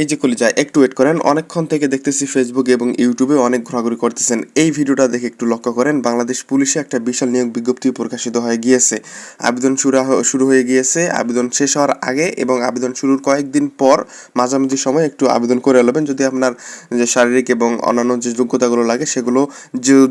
এই যে কলিজা, একটু ওয়েট করেন। অনেকক্ষণ থেকে দেখতেছি ফেসবুক এবং ইউটিউবে অনেক ঘোরাঘুরি করতেছেন। এই ভিডিওটা দেখে একটু লক্ষ্য করেন, বাংলাদেশ পুলিশে একটা বিশাল নিয়োগ বিজ্ঞপ্তি প্রকাশিত হয়ে গিয়েছে। আবেদন শুরু শুরু হয়ে গিয়েছে, আবেদন শেষ হওয়ার আগে এবং আবেদন শুরুর কয়েকদিন পর মাঝামাঝি সময় একটু আবেদন করে নেবেন। যদি আপনার যে শারীরিক এবং অন্যান্য যে যোগ্যতাগুলো লাগে, সেগুলো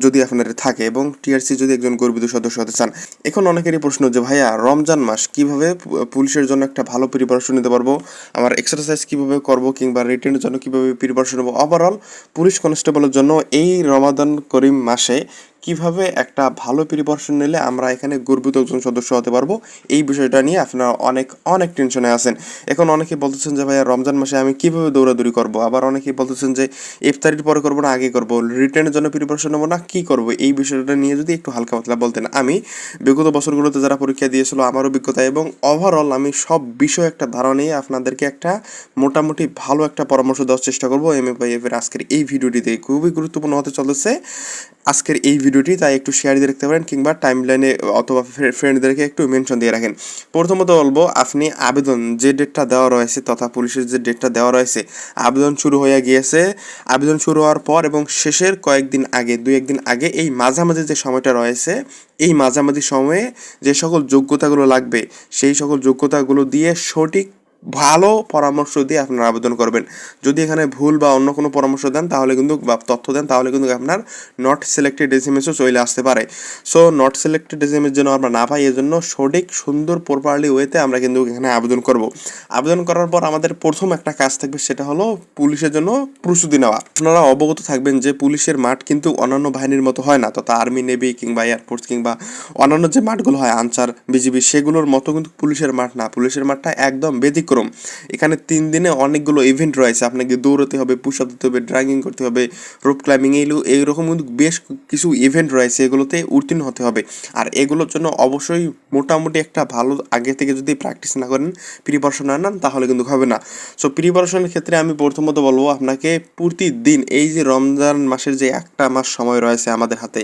যদি আপনার থাকে এবং টিআরসি যদি একজন গর্বিত সদস্য হতে চান। এখন অনেকেরই প্রশ্ন যে, ভাইয়া, রমজান মাস কীভাবে পুলিশের জন্য একটা ভালো প্রিপারেশন নিতে পারব? আমার এক্সারসাইজ কীভাবে করব? কিংবা রিটেনের জন্য কীভাবে প্রিপারেশন নেব? ওভারঅল পুলিশ কনস্টেবলের জন্য এই রমাদান করিম মাসে কীভাবে একটা ভালো প্রিপারেশন নিলে আমরা এখানে গর্বিত একজন সদস্য হতে পারব? এই বিষয়টা নিয়ে আপনারা অনেক অনেক টেনশনে আছেন। এখন অনেকে বলতেছেন যে, ভাইয়া, রমজান মাসে আমি কীভাবে দৌড়াদৌড়ি করব? আবার অনেকে বলতেছেন যে, ইফতারির পরে করব না, আগে করব। রিটার্নের জন্য প্রিপারেশন নেব না, কি করব? এই বিষয়টা নিয়ে যদি একটু হালকা পাতলা বলতেন। আমি বিগত বছরগুলোতে যারা পরীক্ষা দিয়েছিল, আমার অভিজ্ঞতা এবং ওভারঅল আমি সব বিষয়ে একটা ধারণা নিয়ে আপনাদেরকে একটা মোটামুটি ভালো একটা পরামর্শ দেওয়ার চেষ্টা করব। এম এফ আজকের এই ভিডিওটিতে খুবই গুরুত্বপূর্ণ হতে চলেছে। আজকের এই ভিডিওটি, তাই একটু শেয়ার দিয়ে রাখতে পারেন কিংবা টাইম লাইনে অথবা ফ্রেন্ডদেরকে একটু মেনশন দিয়ে রাখেন। প্রথমত বলব, আপনি আবেদন যে ডেটটা দেওয়া রয়েছে তথা পুলিশের যে ডেটটা দেওয়া রয়েছে, আবেদন শুরু হয়ে গিয়েছে। আবেদন শুরু হওয়ার পর এবং শেষের কয়েকদিন আগে, দুই একদিন আগে এই মাঝামাঝি যে সময়টা রয়েছে, এই মাঝামাঝি সময়ে যে সকল যোগ্যতাগুলো লাগবে, সেই সকল যোগ্যতাগুলো দিয়ে সঠিক ভালো পরামর্শ দিয়ে আপনারা আবেদন করবেন। যদি এখানে ভুল বা অন্য কোনো পরামর্শ দেন, তাহলে কিন্তু বা তথ্য দেন, তাহলে কিন্তু আপনার নট সিলেক্টেড এসএমএসও চলে আসতে পারে। সো নট সিলেক্টেড এসএমএস যেন আমরা না পাই, এজন্য সঠিক, সুন্দর প্রপারলি ওয়েতে আমরা কিন্তু এখানে আবেদন করব। আবেদন করার পর আমাদের প্রথম একটা কাজ থাকবে, সেটা হলো পুলিশের জন্য প্রস্তুতি নেওয়া। আপনারা অবগত থাকবেন যে পুলিশের মাঠ কিন্তু অন্যান্য বাহিনীর মতো হয় না, তথা আর্মি নেভি কিংবা এয়ারফোর্স কিংবা অন্যান্য যে মাঠগুলো হয় আনসার বিজিবি সেগুলোর মতো কিন্তু পুলিশের মাঠ না। পুলিশের মাঠটা একদম ব্যতিক্রম। এখানে তিন দিনে অনেকগুলো ইভেন্ট রয়েছে। আপনাকে দৌড়াতে হবে পুশ আপ দিতে হবে ড্রাইভিং করতে হবে রোপ ক্লাইম্বিং এইগুলো এইরকম কিন্তু বেশ কিছু ইভেন্ট রয়েছে। এগুলোতে উত্তীর্ণ হতে হবে। আর এগুলোর জন্য অবশ্যই মোটামুটি একটা ভালো আগে থেকে যদি প্র্যাকটিস না করেন প্রিপারেশন না নেন, তাহলে কিন্তু হবে না। সো প্রিপারেশনের ক্ষেত্রে আমি প্রথমত বলব আপনাকে প্রতিদিন এই যে রমজান মাসের যে একটা মাস সময় রয়েছে আমাদের হাতে,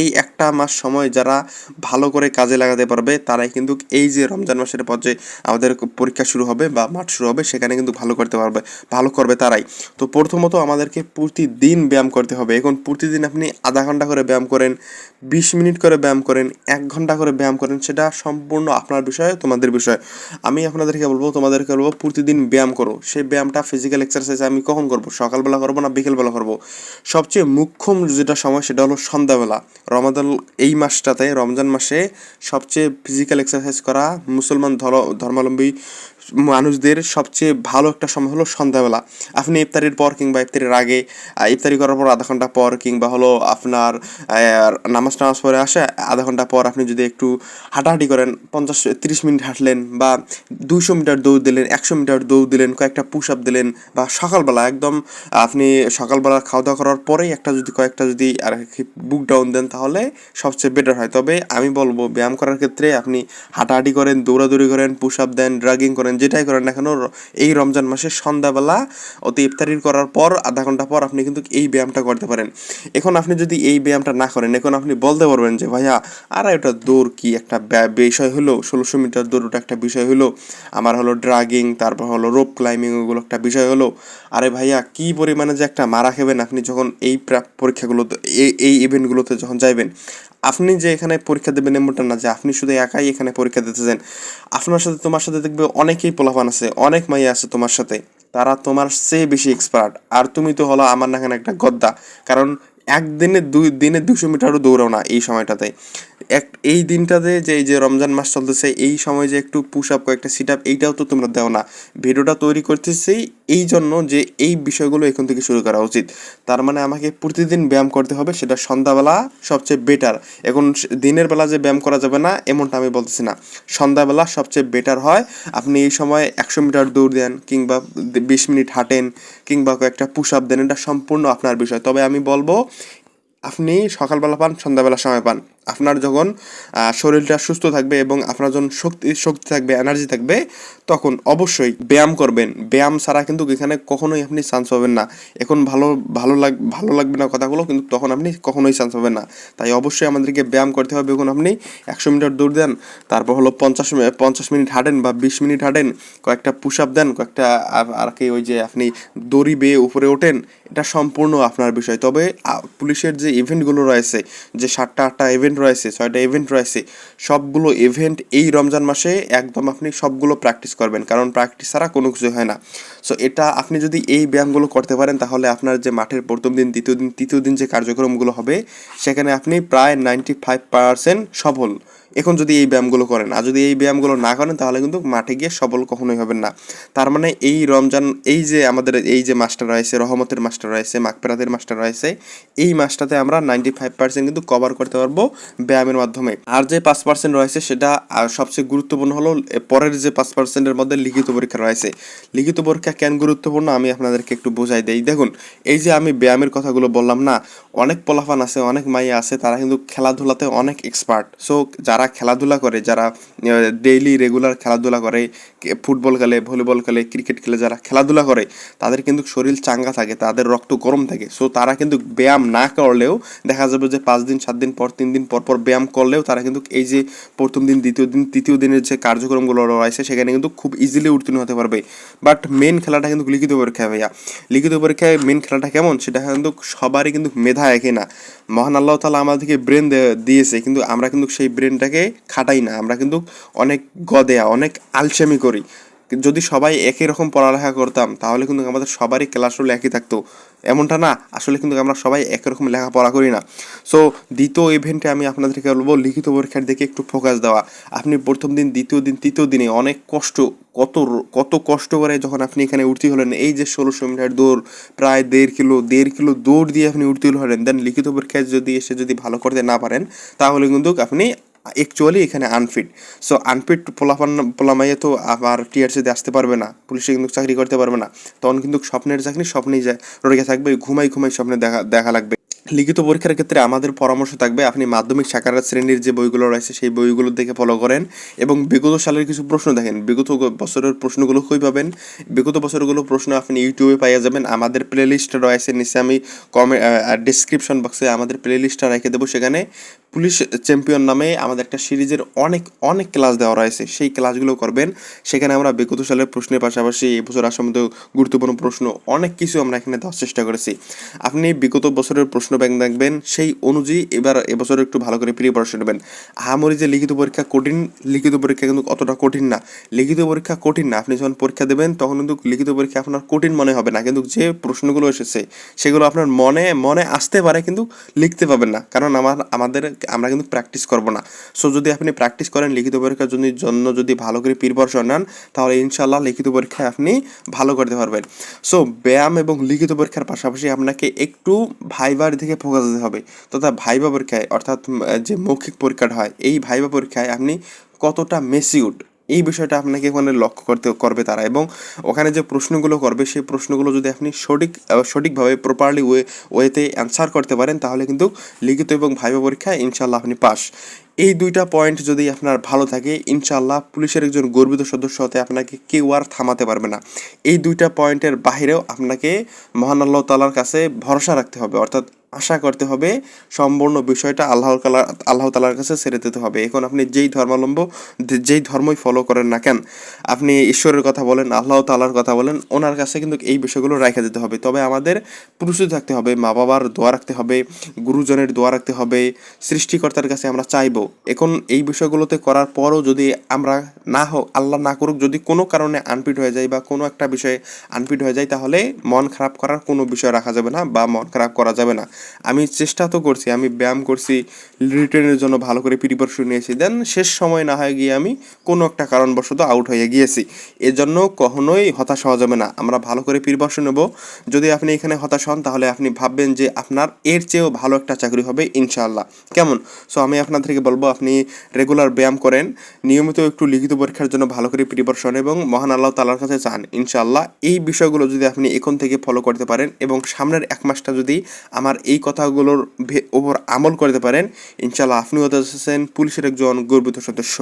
এই একটা মাস সময় যারা ভালো করে কাজে লাগাতে পারবে, তারাই কিন্তু এই যে রমজান মাসের পর যে আমাদের পরীক্ষা শুরু হবে বা মাঠ শুরু হবে, সেখানে কিন্তু ভালো করতে পারবে, ভালো করবে তারাই। তো প্রথমত আমাদেরকে প্রতিদিন ব্যায়াম করতে হবে। এখন প্রতিদিন আপনি আধা ঘণ্টা করে ব্যায়াম করেন, বিশ মিনিট করে ব্যায়াম করেন, এক ঘণ্টা করে ব্যায়াম করেন, সেটা সম্পূর্ণ আপনার বিষয়, তোমাদের বিষয়। আমি আপনাদেরকে বলব, তোমাদেরকে বলব, প্রতিদিন ব্যায়াম করো। সেই ব্যায়ামটা ফিজিক্যাল এক্সারসাইজ আমি কখন করব? সকালবেলা করব না বিকেলবেলা করব? সবচেয়ে মুখ্যম যেটা সময়, সেটা হলো সন্ধ্যাবেলা। রমাদান, এই মাসটাতে, রমজান মাসে সবচেয়ে ফিজিক্যাল এক্সারসাইজ করা মুসলমান ধর- ধর্মাবলম্বী মানুষদের সবচেয়ে ভালো একটা সময় হলো সন্ধ্যাবেলা। আপনি ইফতারির পর কিংবা ইফতারির আগে ইফতারি করার পর আধা ঘণ্টা পর কিংবা হলো আপনার নামাজ টামাজ পরে আসে, আধা ঘণ্টা পর আপনি যদি একটু হাঁটাহাঁটি করেন, পঞ্চাশ, তিরিশ মিনিট হাঁটলেন বা দুইশো মিটার দৌড় দিলেন, একশো মিটার দৌড় দিলেন, কয়েকটা পুশ আপ দিলেন বা সকালবেলা একদম আপনি সকালবেলা খাওয়া দাওয়া করার পরেই একটা যদি কয়েকটা যদি আর বুক ডাউন দেন তাহলে সবচেয়ে বেটার হয়। তবে আমি বলব ব্যায়াম করার ক্ষেত্রে আপনি হাঁটাহাঁটি করেন, দৌড়াদৌড়ি করেন পুশ আপ দেন ড্রাগিং করেন যেটাই করেন না কেন এই রমজান মাসে সন্ধ্যাবেলা অতি ইফতারির করার পর আধা ঘণ্টা পর আপনি কিন্তু এই ব্যায়ামটা করতে পারেন। এখন আপনি যদি এই ব্যায়ামটা না করেন, এখন আপনি বলতে পারবেন যে, ভাইয়া, আর এটা দৌড় কি একটা বিষয় হলো, ষোলোশো মিটার দৌড় ওটা একটা বিষয় হলো, আমার হলো ড্রাগিং তারপর হলো রোপ ক্লাইম্বিং ওগুলো একটা বিষয় হলো। আরে ভাইয়া, কি পরিমাণে যে একটা মারা খেবেন আপনি যখন এই প্রা- পরীক্ষাগুলোতে, এই ইভেন্টগুলোতে যখন যাইবেন। আপনি যে এখানে পরীক্ষা দেবেন এমনটা না, যে আপনি শুধু একাই এখানে পরীক্ষা দিতেছেন। আপনার সাথে, তোমার সাথে দেখবে অনেকেই পোলাপান আছে, অনেক মাই আছে তোমার সাথে। তারা তোমার চেয়ে বেশি এক্সপার্ট আর তুমি তো হলো আমার না একটা গদ্দা। কারণ একদিনে দুই, দিনে দুশো মিটারও দৌড়াও না এই সময়টাতে। এক, এই দিনটাতে যে এই যে রমজান মাস চলতেছে, এই সময় যে একটু পুশ আপ কয়েকটা সিট আপ এইটাও তো তোমরা দেও না। ভিডিওটা তৈরি করতেছি এই জন্য যে এই বিষয়গুলো এখন থেকে শুরু করা উচিত। তার মানে আমাকে প্রতিদিন ব্যায়াম করতে হবে, সেটা সন্ধ্যাবেলা সবচেয়ে বেটার এখন দিনের বেলা যে ব্যায়াম করা যাবে না, এমনটা আমি বলতেছি না। সন্ধ্যাবেলা সবচেয়ে বেটার হয়, আপনি এই সময় একশো মিটার দৌড় দেন, কিংবা বিশ মিনিট হাঁটেন, কিংবা কয়েকটা পুশ আপ দেন, এটা সম্পূর্ণ আপনার বিষয়। তবে আমি বলব, আপনি সকালবেলা পান, সন্ধ্যাবেলা সময় পান। আপনার যখন শরীরটা সুস্থ থাকবে এবং আপনার যখন শক্তি শক্তি থাকবে এনার্জি থাকবে, তখন অবশ্যই ব্যায়াম করবেন। ব্যায়াম ছাড়া কিন্তু এখানে কখনোই আপনি চান্স পাবেন না। এখন ভালো ভালো লাগ, ভালো লাগবে না কথাগুলো, কিন্তু তখন আপনি কখনোই চান্স পাবেন না। তাই অবশ্যই আমাদেরকে ব্যায়াম করতে হবে। এখন আপনি একশো মিটার দৌড় দেন, তারপর হলো পঞ্চাশ পঞ্চাশ মিনিট হাঁটেন বা বিশ মিনিট হাঁটেন, কয়েকটা পুশ আপ দেন, কয়েকটা আর- কি ওই যে আপনি দড়ি বেয়ে উপরে ওঠেন, এটা সম্পূর্ণ আপনার বিষয়। তবে পুলিশের যে ইভেন্টগুলো রয়েছে, যে সাতটা, আটটা ইভেন্ট রয়েছে, ছয়টা ইভেন্ট রয়েছে, সবগুলো ইভেন্ট এই রমজান মাসে একদম আপনি সবগুলো প্র্যাকটিস করবেন, কারণ প্র্যাকটিস ছাড়া কোনো কিছু হয় না। সো এটা আপনি যদি এই ব্যায়ামগুলো করতে পারেন, তাহলে আপনার যে মাঠের প্রথম দিন, দ্বিতীয় দিন, তৃতীয় দিন যে কার্যক্রমগুলো হবে, সেখানে আপনি প্রায় নাইনটি ফাইভ পার্সেন্ট সফল। এখন যদি এই ব্যায়ামগুলো করেন, আর যদি এই ব্যায়ামগুলো না করেন, তাহলে কিন্তু মাঠে গিয়ে সফল কখনোই হবেন না। তার মানে এই রমজান, এই যে আমাদের, এই যে মাস্টার রয়েছে, রহমতের মাস্টার রয়েছে মাকপেরাতের মাস্টার রয়েছে, এই মাসটাতে আমরা নাইনটি ফাইভ পার্সেন্ট কিন্তু কভার করতে পারব ব্যায়ামের মাধ্যমে। আর যে পাঁচ পার্সেন্ট রয়েছে, সেটা সবচেয়ে গুরুত্বপূর্ণ হলো পরের যে পাঁচ পার্সেন্টের মধ্যে লিখিত পরীক্ষা রয়েছে। লিখিত পরীক্ষা কেন গুরুত্বপূর্ণ? আমি আপনাদেরকে একটু বোঝাই দেই। দেখুন, এই যে আমি ব্যায়ামের কথাগুলো বললাম না, অনেক পোলাফান আছে, অনেক মাইয়া আছে, তারা কিন্তু খেলাধুলাতে অনেক এক্সপার্ট সো যারা খেলাধুলা করে, যারা ডেইলি রেগুলার খেলাধুলা করে ফুটবল খেলে ভলিবল খেলে ক্রিকেট খেলে, যারা খেলাধুলা করে, তাদের কিন্তু শরীর চাঙ্গা থাকে, তাদের রক্ত গরম থাকে। সো তারা কিন্তু ব্যায়াম না করলেও দেখা যাবে যে পাঁচ দিন, সাত দিন পর, তিন দিন পর পর ব্যায়াম করলেও তারা কিন্তু এই যে প্রথম দিন, দ্বিতীয় দিন, তৃতীয় দিনের যে কার্যক্রমগুলো রয়েছে, সেখানে কিন্তু খুব ইজিলি উত্তীর্ণ হতে পারবে। বাট মেন খেলাটা কিন্তু লিখিত পরীক্ষা ভাইয়া। লিখিত পরীক্ষায় মেন খেলাটা কেমন? সেটা কিন্তু সবারই কিন্তু মেধা একে না। মহান আল্লাহ তালা আমাদেরকে ব্রেন দিয়েছে, কিন্তু আমরা কিন্তু সেই ব্রেনটাকে খাটাই না। আমরা কিন্তু অনেক গদেয়া অনেক আলসেমি করি। যদি সবাই একই রকম পড়ালেখা করতাম, তাহলে কিন্তু আমাদের সবারই ক্লাস রুল একই থাকতো। এমনটা না, আসলে কিন্তু আমরা সবাই একই রকম লেখাপড়া করি না। সো দ্বিতীয় ইভেন্টে আমি আপনাদেরকে বলব, লিখিত পরীক্ষার দিকে একটু ফোকাস দেওয়া। আপনি প্রথম দিন, দ্বিতীয় দিন, তৃতীয় দিনে অনেক কষ্ট, কত কত কষ্ট করে যখন আপনি এখানে উঠতে হলেন, এই যে ষোলোশো মিটার দৌড়, প্রায় দেড় কিলো দেড় কিলো দৌড় দিয়ে আপনি উত্তীর্ণ হলেন দেন লিখিত পরীক্ষায় যদি এসে যদি ভালো করতে না পারেন, তাহলে কিন্তু আপনি অ্যাকচুয়ালি এখানে আনফিট সো আনফিট পোলাপান পোলামাইয়ে তো আবার টিআরসিতে আসতে পারবে না, পুলিশে কিন্তু চাকরি করতে পারবে না। তখন কিন্তু স্বপ্নের চাকরি স্বপ্নেই যায় রয়ে থাকবে, ঘুমাই ঘুমাই স্বপ্নে দেখা দেখা লাগবে। লিখিত পরীক্ষার ক্ষেত্রে আমাদের পরামর্শ থাকবে, আপনি মাধ্যমিক শাখার শ্রেণির যে বইগুলো রয়েছে সেই বইগুলো দেখে ফলো করেন এবং বিগত সালের কিছু প্রশ্ন দেখেন। বিগত বছরের প্রশ্নগুলো কই পাবেন? বিগত বছরগুলো প্রশ্ন আপনি ইউটিউবে পাইয়া যাবেন। আমাদের প্লে লিস্ট রয়েছে, নিচে আমি কমে ডিসক্রিপশন বক্সে আমাদের প্লে লিস্টটা রেখে দেবো সেখানে। পুলিশ চ্যাম্পিয়ন নামে আমাদের একটা সিরিজের অনেক অনেক ক্লাস দেওয়া রয়েছে, সেই ক্লাসগুলো করবেন। সেখানে আমরা বিগত সালের প্রশ্নের পাশাপাশি এবছর বছর আসামত গুরুত্বপূর্ণ প্রশ্ন অনেক কিছু আমরা এখানে দেওয়ার চেষ্টা করেছি। আপনি বিগত বছরের প্রশ্ন ব্যাংক দেখবেন, সেই অনুযায়ী এবার এবছর একটু ভালো করে প্রিপারেশন নেবেন। আহামরি যে লিখিত পরীক্ষা কঠিন, লিখিত পরীক্ষা কিন্তু অতটা কঠিন না। লিখিত পরীক্ষা কঠিন না, আপনি যখন পরীক্ষা দেবেন, তখন কিন্তু লিখিত পরীক্ষা আপনার কঠিন মনে হবে না। কিন্তু যে প্রশ্নগুলো এসেছে, সেগুলো আপনার মনে মনে আসতে পারে কিন্তু লিখতে পাবেন না। কারণ আমার, আমাদের, আমরা কিন্তু প্র্যাকটিস করব না। সো যদি আপনি প্র্যাকটিস করেন লিখিত পরীক্ষার জন্য জন্য যদি ভালো করে প্রিপারেশন নেন, তাহলে ইনশাল্লাহ লিখিত পরীক্ষায় আপনি ভালো করতে পারবেন। সো ব্যায়াম এবং লিখিত পরীক্ষার পাশাপাশি আপনাকে একটু ভাইবার দিকে ফোকাস দিতে হবে। তথা ভাইবা পরীক্ষায়, অর্থাৎ যে মৌখিক পরীক্ষাটা হয়, এই ভাইবা পরীক্ষায় আপনি কতটা মেসিউড এই বিষয়টা আপনাকে ওখানে লক্ষ্য করতে, করবে তারা। এবং ওখানে যে প্রশ্নগুলো করবে, সেই প্রশ্নগুলো যদি আপনি সঠিক সঠিকভাবে প্রপারলি ওয়ে ওয়েতে অ্যান্সার করতে পারেন, তাহলে কিন্তু লিখিত এবং ভাইবা পরীক্ষায় ইনশাল্লাহ আপনি পাস। এই দুইটা পয়েন্ট যদি আপনার ভালো থাকে ইনশাল্লাহ পুলিশের একজন গর্বিত সদস্য হতে আপনাকে কেউ আর থামাতে পারবে না। এই দুইটা পয়েন্টের বাহিরেও আপনাকে মহান আল্লাহ তালার কাছে ভরসা রাখতে হবে। অর্থাৎ আশা করতে হবে সম্পূর্ণ বিষয়টা আল্লাহ তালা আল্লাহ তালার কাছে ছেড়ে দিতে হবে। এখন আপনি যেই ধর্মাবলম্ব যে- যেই ধর্মই ফলো করেন না কেন, আপনি ঈশ্বরের কথা বলেন, আল্লাহ তালার কথা বলেন, ওনার কাছে কিন্তু এই বিষয়গুলো রেখে দিতে হবে। তবে আমাদের প্রস্তুত থাকতে হবে মা বাবার দোয়া রাখতে হবে, গুরুজনের দোয়া রাখতে হবে, সৃষ্টিকর্তার কাছে আমরা চাইব। এখন এই বিষয়গুলোতে করার পরও যদি আমরা না হোক আল্লাহ না করুক, যদি কোনো কারণে আনফিট হয়ে যায় বা কোনো একটা বিষয়ে আনফিট হয়ে যায় তাহলে মন খারাপ করার কোনো বিষয় রাখা যাবে না বা মন খারাপ করা যাবে না। আমি চেষ্টা তো করছি, আমি ব্যায়াম করছি রিটার্নের জন্য ভালো করে প্রিপারেশন নিয়েছি। দেন শেষ সময় না হয়ে গিয়ে আমি কোনো একটা কারণবশত আউট হয়ে গিয়েছি। এজন্য কখনোই হতাশ হওয়া যাবে না। আমরা ভালো করে প্রিপারেশন নেব। যদি আপনি এখানে হতাশ হন, তাহলে আপনি ভাববেন যে আপনার এর চেয়েও ভালো একটা চাকরি হবে, ইনশাআল্লাহ। কেমন? সো আমি আপনাদেরকে বলব, আপনি রেগুলার ব্যায়াম করেন। নিয়মিত একটু লিখিত পরীক্ষার জন্য ভালো করে প্রিপারেশন এবং মহান আল্লাহ তালার কাছে চান, ইনশাআল্লাহ। এই বিষয়গুলো যদি আপনি এখন থেকে ফলো করতে পারেন এবং সামনের এক মাসটা যদি আমার এই কথাগুলোর ওপর আমল করতে পারেন। ইনশাল্লাহ আপনিও হতে পুলিশের একজন গর্বিত সদস্য।